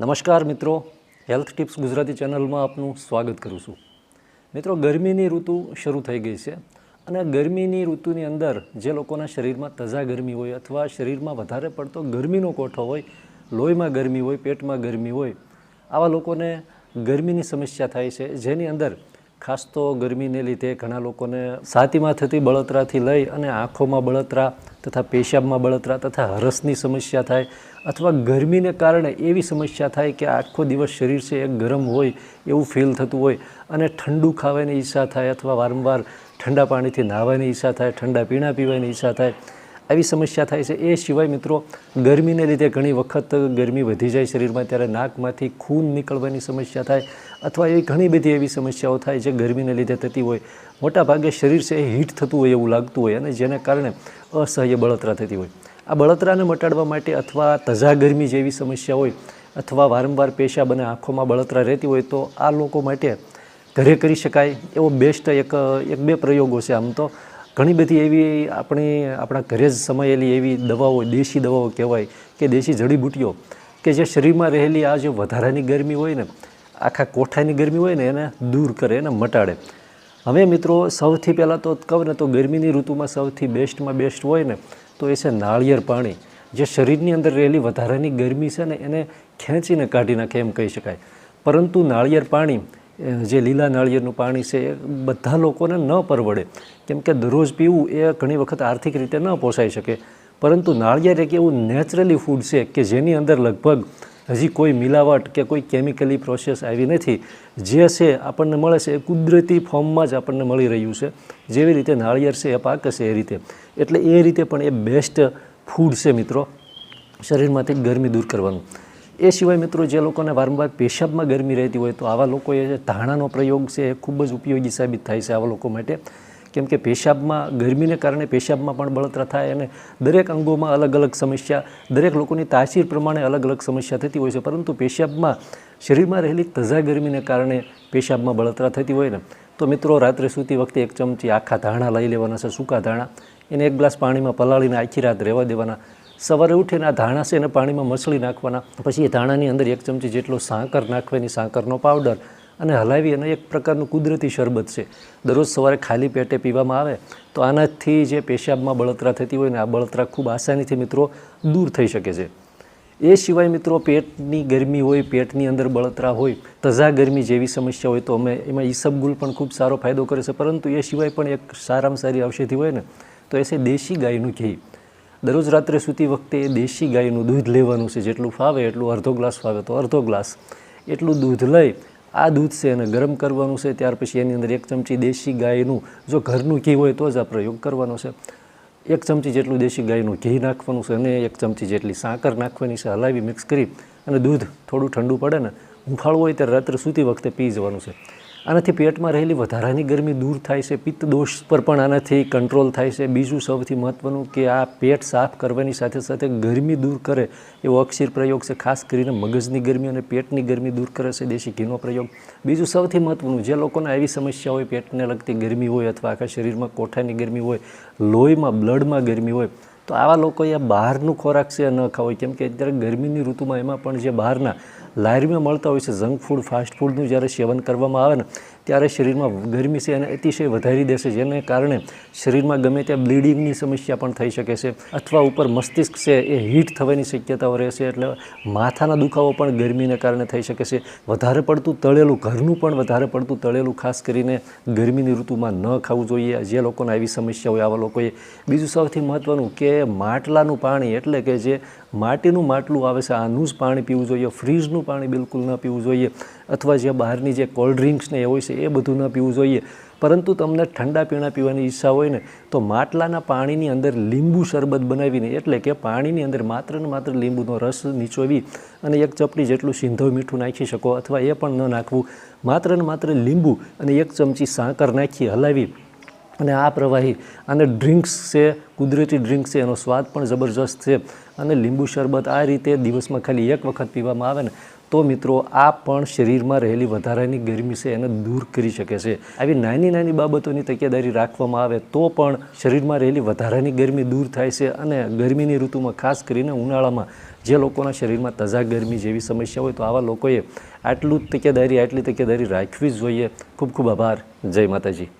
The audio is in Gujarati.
નમસ્કાર મિત્રો હેલ્થ ટિપ્સ ગુજરાતી ચેનલમાં આપનું સ્વાગત કરું છું. મિત્રો, ગરમીની ઋતુ શરૂ થઈ ગઈ છે અને ગરમીની ઋતુની અંદર જે લોકોના શરીરમાં તજા ગરમી હોય અથવા શરીરમાં વધારે પડતો ગરમીનો કોઠો હોય, લોહીમાં ગરમી હોય, પેટમાં ગરમી હોય, આવા લોકોને ગરમીની સમસ્યા થાય છે. જેની અંદર ખાસ તો ગરમીને લીધે ઘણા લોકોને છાતીમાં થતી બળતરાથી લઈ અને આંખોમાં બળતરા તથા પેશાબમાં બળતરા તથા હરસની સમસ્યા થાય અથવા ગરમીને કારણે એવી સમસ્યા થાય કે આખો દિવસ શરીર છે એ ગરમ હોય, એવું ફીલ થતું હોય અને ઠંડુ ખાવાની ઈચ્છા થાય અથવા વારંવાર ઠંડા પાણીથી નાહવાની ઈચ્છા થાય, ઠંડા પીણા પીવાની ઈચ્છા થાય, આવી સમસ્યા થાય છે. એ સિવાય મિત્રો, ગરમીને લીધે ઘણી વખત ગરમી વધી જાય શરીરમાં ત્યારે નાકમાંથી ખૂન નીકળવાની સમસ્યા થાય અથવા એવી ઘણી બધી એવી સમસ્યાઓ થાય જે ગરમીને લીધે થતી હોય. મોટાભાગે શરીર છે એ હીટ થતું હોય એવું લાગતું હોય અને જેને કારણે અસહ્ય બળતરા થતી હોય. આ બળતરાને મટાડવા માટે અથવા તજા ગરમી જેવી સમસ્યા હોય અથવા વારંવાર પેશાબ અને આંખોમાં બળતરા રહેતી હોય તો આ લોકો માટે ઘરે કરી શકાય એવો બેસ્ટ એક એક બે પ્રયોગો છે આમ તો. ઘણી બધી એવી આપણી, આપણા ઘરે જ સમાયેલી એવી દવાઓ, દેશી દવાઓ કહેવાય કે દેશી જડીબૂટીઓ કે જે શરીરમાં રહેલી આ જે વધારાની ગરમી હોય ને, આખા કોઠાની ગરમી હોય ને એને દૂર કરે, એને મટાડે. હવે મિત્રો, સૌથી પહેલાં તો કહું ને તો ગરમીની ઋતુમાં સૌથી બેસ્ટમાં બેસ્ટ હોય ને તો એ છે નાળિયેર પાણી. જે શરીરની અંદર રહેલી વધારાની ગરમી છે ને એને ખેંચીને કાઢી નાખે એમ કહી શકાય. પરંતુ નાળિયેર પાણી જે લીલા નાળિયેરનું પાણી છે, એ બધા લોકોને ન પરવડે. કેમ કે દરરોજ પીવું એ ઘણી વખત આર્થિક રીતે ન પોસાઈ શકે. પરંતુ નાળિયેર એક એવું નેચરલી ફૂડ છે કે જેની અંદર લગભગ હજી કોઈ મિલાવટ કે કોઈ કેમિકલી પ્રોસેસ આવી નથી. જે છે આપણને મળે છે એ કુદરતી ફોર્મમાં જ આપણને મળી રહ્યું છે. જેવી રીતે નાળિયેર છે, એ પાક છે એ રીતે. એટલે એ રીતે પણ એ બેસ્ટ ફૂડ છે મિત્રો, શરીરમાંથી ગરમી દૂર કરવાનું. એ સિવાય મિત્રો, જે લોકોને વારંવાર પેશાબમાં ગરમી રહેતી હોય તો આવા લોકોએ ધાણાનો પ્રયોગ છે એ ખૂબ જ ઉપયોગી સાબિત થાય છે આવા લોકો માટે. કેમ કે પેશાબમાં, ગરમીને કારણે પેશાબમાં પણ બળતરા થાય અને દરેક અંગોમાં અલગ અલગ સમસ્યા, દરેક લોકોની તાસીર પ્રમાણે અલગ અલગ સમસ્યા થતી હોય છે. પરંતુ પેશાબમાં, શરીરમાં રહેલી તજા ગરમીને કારણે પેશાબમાં બળતરા થતી હોય ને, તો મિત્રો રાત્રે સૂતી વખતે એક ચમચી આખા ધાણા લઈ લેવાના છે, સૂકા ધાણા. એને એક ગ્લાસ પાણીમાં પલાળીને આખી રાત રહેવા દેવાના. સવારે ઉઠીને આ ધાણા છે એને પાણીમાં મસળી નાખવાના. પછી એ ધાણાની અંદર એક ચમચી જેટલો સાંકર નાખવાની સાંકરનો પાવડર અને હલાવી અને એક પ્રકારનું કુદરતી શરબત છે. દરરોજ સવારે ખાલી પેટે પીવામાં આવે તો આનાથી જે પેશાબમાં બળતરા થતી હોય ને આ બળતરા ખૂબ આસાનીથી મિત્રો દૂર થઈ શકે છે. એ સિવાય મિત્રો પેટની ગરમી હોય, પેટની અંદર બળતરા હોય તજા ગરમી જેવી સમસ્યા હોય તો અમે એમાં ઈસબગુલ પણ ખૂબ સારો ફાયદો કરે છે. પરંતુ એ સિવાય પણ એક સારામાં સારી ઔષધિ હોય ને તો એ છે દેશી ગાયનું ઘી. દરરોજ રાત્રે સૂતી વખતે એ દેશી ગાયનું દૂધ લેવાનું છે. જેટલું ફાવે એટલું અડધો ગ્લાસ ફાવે તો અડધો ગ્લાસ. એટલું દૂધ લઈ આ દૂધ છે એને ગરમ કરવાનું છે, ત્યાર પછી એની અંદર એક ચમચી દેશી ગાયનું, જો ઘરનું ઘી હોય તો જ આ પ્રયોગ કરવાનો છે. એક ચમચી જેટલું દેશી ગાયનું ઘી નાખવાનું છે અને એક ચમચી જેટલી સાકર નાખવાની છે, હલાવી મિક્સ કરી અને દૂધ થોડું ઠંડુ પડે ને હુંફાળવું હોય ત્યારે રાત્રે સૂતી વખતે પી જવાનું છે. આનાથી પેટમાં રહેલી વધારાની ગરમી દૂર થાય છે પિત્ત દોષ પર પણ આનાથી કંટ્રોલ થાય છે. બીજું સૌથી મહત્ત્વનું કે આ પેટ સાફ કરવાની સાથે સાથે ગરમી દૂર કરે એવો અક્ષીર પ્રયોગ છે, ખાસ કરીને મગજની ગરમી અને પેટની ગરમી દૂર કરે છે, દેશી ઘીનો પ્રયોગ. બીજું સૌથી મહત્ત્વનું જે લોકોને આવી સમસ્યા હોય, પેટને લગતી ગરમી હોય અથવા આખા શરીરમાં કોઠાની ગરમી હોય, લોહીમાં, બ્લડમાં ગરમી હોય, તો આવા લોકોએ બહારનું ખોરાક છે ન ખાવો કેમ કે અત્યારે ગરમીની ઋતુમાં એમાં પણ જે બહારના લારીમાં મળતા હોય છે જંક ફૂડ, ફાસ્ટ ફૂડનું જ્યારે સેવન કરવામાં આવે ને, ત્યારે શરીરમાં ગરમી છે એને અતિશય વધારી દેશે જેને કારણે શરીરમાં ગમે ત્યાં બ્લીડિંગની સમસ્યા પણ થઈ શકે છે અથવા ઉપર મસ્તિષ્ક છે એ હીટ થવાની શક્યતાઓ રહેશે એટલે માથાના દુખાવો પણ ગરમીને કારણે થઈ શકે છે. વધારે પડતું તળેલું, ઘરનું પણ વધારે પડતું તળેલું, ખાસ કરીને ગરમીની ઋતુમાં ન ખાવું જોઈએ. જે લોકોને આવી સમસ્યા હોય, આવા લોકોએ બીજું સૌથી મહત્ત્વનું કે માટલાનું પાણી, એટલે કે જે માટીનું માટલું આવે છે, આનું જ પાણી પીવું જોઈએ. ફ્રીજનું પાણી બિલકુલ ન પીવું જોઈએ. અથવા જે બહારની જે કોલ્ડ ડ્રિંક્સ ને એ હોય છે, એ બધું ન પીવું જોઈએ. પરંતુ તમને ઠંડા પીણા પીવાની ઈચ્છા હોય ને, તો માટલાના પાણીની અંદર લીંબુ શરબત બનાવીને, એટલે કે પાણીની અંદર માત્ર ને માત્ર લીંબુનો રસ નીચોવી અને એક ચપટી જેટલું સિંધવ મીઠું નાખી શકો, અથવા એ પણ ન નાખવું. માત્ર ને માત્ર લીંબુ અને એક ચમચી સાકર નાખી હલાવી અને આ પ્રવાહી અને ડ્રિંક્સ છે, કુદરતી ડ્રિંક્સ છે, એનો સ્વાદ પણ જબરજસ્ત છે. અને લીંબુ શરબત આ રીતે દિવસમાં ખાલી એક વખત પીવામાં આવે ને, તો મિત્રો આ પણ શરીરમાં રહેલી વધારાની ગરમી છે, એને દૂર કરી શકે છે. આવી નાની નાની બાબતોની તકેદારી રાખવામાં આવે તો પણ શરીરમાં રહેલી વધારાની ગરમી દૂર થાય છે અને ગરમીની ઋતુમાં ખાસ કરીને ઉનાળામાં જે લોકોના શરીરમાં તજા ગરમી જેવી સમસ્યા હોય તો આવા લોકોએ આટલું તકેદારી, આટલી તકેદારી રાખવી જ જોઈએ. ખૂબ ખૂબ આભાર. જય માતાજી.